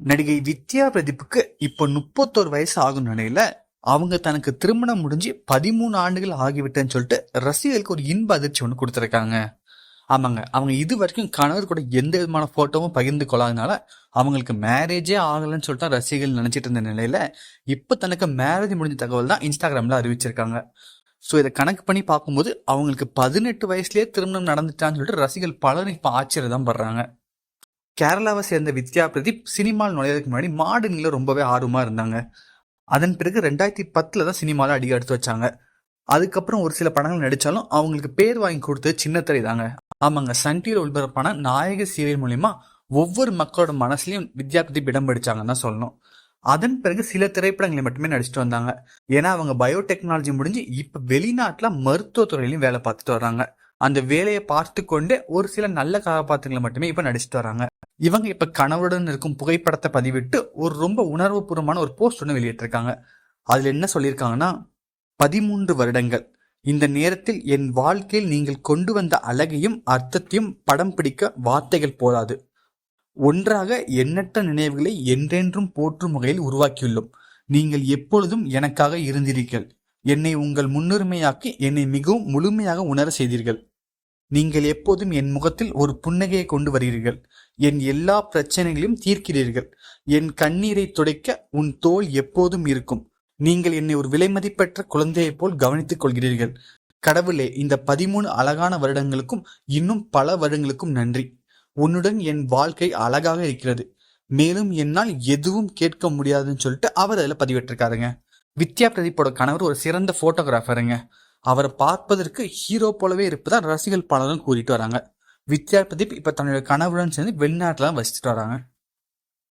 நடிகை வித்யா பிரதீப்புக்கு இப்போ முப்பத்தோரு வயசு ஆகும் நிலையில அவங்க தனக்கு திருமணம் முடிஞ்சு பதிமூணு ஆண்டுகள் ஆகிவிட்டேன்னு சொல்லிட்டு ரசிகர்களுக்கு ஒரு இன்ப அதிர்ச்சி ஒன்று கொடுத்துருக்காங்க. ஆமாங்க. அவங்க இது வரைக்கும் கணவர் கூட எந்த விதமான போட்டோவும் பகிர்ந்து கொள்ளாதனால அவங்களுக்கு மேரேஜே ஆகலைன்னு சொல்லிட்டு ரசிகர்கள் நினைச்சிட்டு இருந்த நிலையில இப்போ தனக்கு மேரேஜ் முடிஞ்ச தகவல் தான் இன்ஸ்டாகிராம்ல அறிவிச்சிருக்காங்க. ஸோ இதை கணக்கு பண்ணி பார்க்கும்போது அவங்களுக்கு பதினெட்டு வயசுலேயே திருமணம் நடந்துட்டான்னு சொல்லிட்டு ரசிகர்கள் பலரும் இப்போ ஆச்சரியம் தான் படுறாங்க. கேரளாவை சேர்ந்த வித்யா பிரதீப் சினிமாவில் நுழையறதுக்கு முன்னாடி மாடனில் ரொம்பவே ஆர்வமாக இருந்தாங்க. அதன் பிறகு ரெண்டாயிரத்தி பத்தில் தான் சினிமாவில் அடிக்க எடுத்து வச்சாங்க. அதுக்கப்புறம் ஒரு சில படங்கள் நடித்தாலும் அவங்களுக்கு பேர் வாங்கி கொடுத்தது சின்னத்திரை தாங்க. ஆமாங்க சன் டிவியில் ஒளிபரப்பான நாயக சீரியல் மூலிமா ஒவ்வொரு மக்களோட மனசுலையும் வித்யா பிரதீப் இடம் பிடிச்சாங்கன்னு தான் சொல்லணும். அதன் பிறகு சில திரைப்படங்களை மட்டுமே நடிச்சிட்டு வந்தாங்க. ஏன்னா அவங்க பயோடெக்னாலஜி முடிஞ்சு இப்போ வெளிநாட்டில் மருத்துவத்துறையிலையும் வேலை பார்த்துட்டு வர்றாங்க. அந்த வேலையை பார்த்து கொண்டே ஒரு சில நல்ல கதாபாத்திரங்களை மட்டுமே இப்போ நடிச்சிட்டு வராங்க இவங்க இப்ப கணவருடன் இருக்கும் புகைப்படத்தை பதிவிட்டு ஒரு ரொம்ப உணர்வுபூர்வமான ஒரு போஸ்ட் ஒன்று வெளியிட்டிருக்காங்க. அதுல என்ன சொல்லியிருக்காங்கன்னா பதிமூன்று வருடங்கள். இந்த நேரத்தில் என் வாழ்க்கையில் நீங்கள் கொண்டு வந்த அழகையும் அர்த்தத்தையும் படம் பிடிக்க வார்த்தைகள் போதாது. ஒன்றாக எண்ணற்ற நினைவுகளை என்றென்றும் போற்றும் வகையில் உருவாக்கியுள்ளோம். நீங்கள் எப்பொழுதும் எனக்காக இருந்தீர்கள் என்னை உங்கள் முன்னுரிமையாக்கி என்னை மிகவும் முழுமையாக உணர செய்தீர்கள். நீங்கள் எப்போதும் என் முகத்தில் ஒரு புன்னகையை கொண்டு வருகிறீர்கள். என் எல்லா பிரச்சனைகளையும் தீர்க்கிறீர்கள். என் கண்ணீரை துடைக்க உன் தோல் எப்போதும் இருக்கும். நீங்கள் என்னை ஒரு விலைமதிப்பற்ற குழந்தையைப் போல் கவனித்துக் கொள்கிறீர்கள். கடவுளே இந்த பதிமூணு அழகான வருடங்களுக்கும் இன்னும் பல வருடங்களுக்கும் நன்றி. உன்னுடன் என் வாழ்க்கை அழகாக இருக்கிறது. மேலும் என்னால் எதுவும் கேட்க முடியாதுன்னு சொல்லிட்டு அவர் அதில் பதிவிட்டிருக்காருங்க. வித்யா பிரதீப்போட கணவர் ஒரு சிறந்த போட்டோகிராஃபருங்க அவரை பார்ப்பதற்கு ஹீரோ போலவே இருப்பதா ரசிகர் பலரும் கூறிட்டு வராங்க. வித்யா பிரதீப் இப்ப தன்னுடைய கணவருடன் சேர்ந்து வெளிநாட்டுல வசிச்சுட்டு வராங்க.